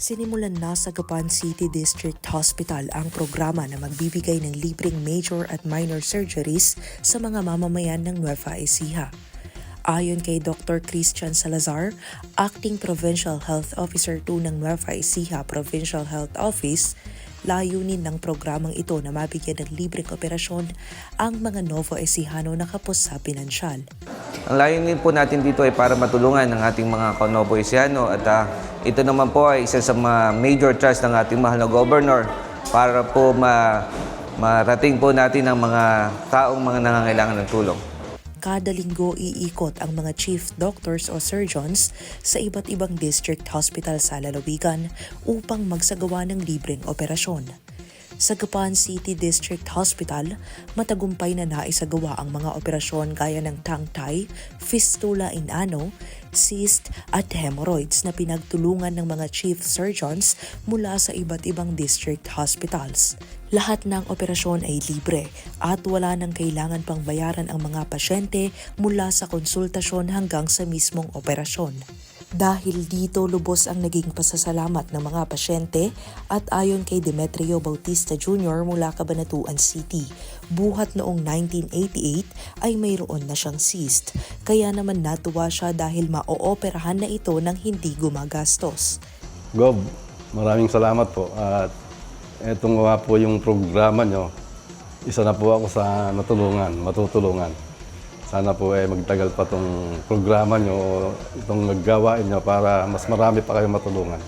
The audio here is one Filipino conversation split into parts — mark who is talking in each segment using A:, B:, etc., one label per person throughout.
A: Sinimulan na sa Gapan City District Hospital ang programa na magbibigay ng libreng major at minor surgeries sa mga mamamayan ng Nueva Ecija. Ayon kay Dr. Christian Salazar, Acting Provincial Health Officer 2 ng Nueva Ecija Provincial Health Office, layunin ng programang ito na mabigyan ng libreng operasyon ang mga Novo Ecijano na kapos sa pinansyal.
B: Ang layunin po natin dito ay para matulungan ng ating mga Konoboisiano at ah, ito naman po ay isa sa mga major trust ng ating mahal na governor para po ma marating po natin ang mga taong mga nangangailangan ng tulong.
A: Kada linggo iikot ang mga chief doctors o surgeons sa iba't ibang district hospital sa lalawigan upang magsagawa ng libreng operasyon. Sa Gapan City District Hospital, matagumpay na naisagawa ang mga operasyon gaya ng tangtay, fistula in ano, cyst at hemorrhoids na pinagtulungan ng mga chief surgeons mula sa iba't ibang district hospitals. Lahat ng operasyon ay libre at wala nang kailangan pang bayaran ang mga pasyente mula sa konsultasyon hanggang sa mismong operasyon. Dahil dito lubos ang naging pasasalamat ng mga pasyente at ayon kay Demetrio Bautista Jr. mula Cabanatuan City, buhat noong 1988 ay mayroon na siyang cyst. Kaya naman natuwa siya dahil maooperahan na ito ng hindi gumagastos.
C: Gob, maraming salamat po. At etong nga po yung programa nyo, isa na po ako sa natulungan, matutulungan. Sana po eh magtagal pa tong programa nyo, o itong naggawain nyo para mas marami pa kayong matulungan.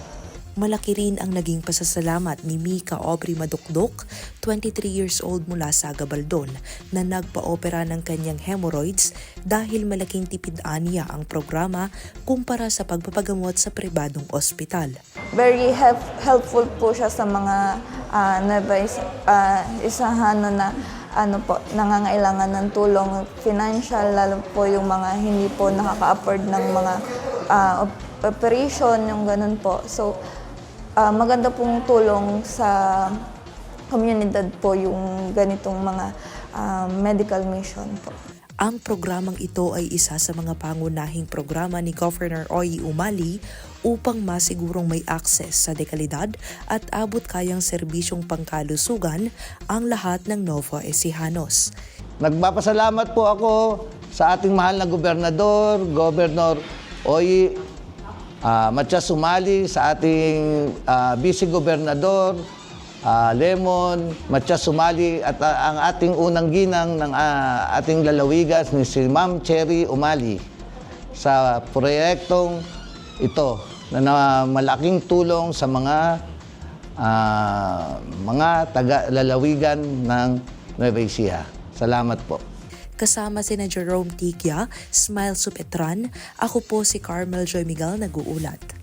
A: Malaki rin ang naging pasasalamat ni Mika Aubrey Madukdok, 23 years old mula sa Gabaldon, na nagpa-opera ng kanyang hemorrhoids dahil malaking tipid aniya ang programa kumpara sa pagpapagamot sa pribadong ospital.
D: very help, helpful po siya sa mga uh, Nueva Is- ah, Isahano na ano po, nangangailangan ng tulong financial, lalo po yung mga hindi po nakaka-afford ng mga op- operation, yung ganun po. So, ah, maganda pong tulong sa komunidad po yung ganitong mga ah, medical mission po.
A: Ang programang ito ay isa sa mga pangunahing programa ni Governor Oy Umali upang masigurong may access sa dekalidad at abot kayang serbisyong pangkalusugan ang lahat ng Novo Ecijanos.
E: Nagpapasalamat po ako sa ating mahal na gobernador, Governor Oy uh, Matias Sumali, sa ating ah, vice-gobernador, ah, Lemon, Matias Sumali, at ah, ang ating unang ginang ng ah, ating lalawigas ni si Ma'am Cherry Umali sa proyektong ito na, na malaking tulong sa mga ah, mga taga-lalawigan ng Nueva Ecija. Salamat po.
A: Kasama sina Jerome Tigya, Smile Supetran, ako po si Carmel Joy Miguel nag-uulat.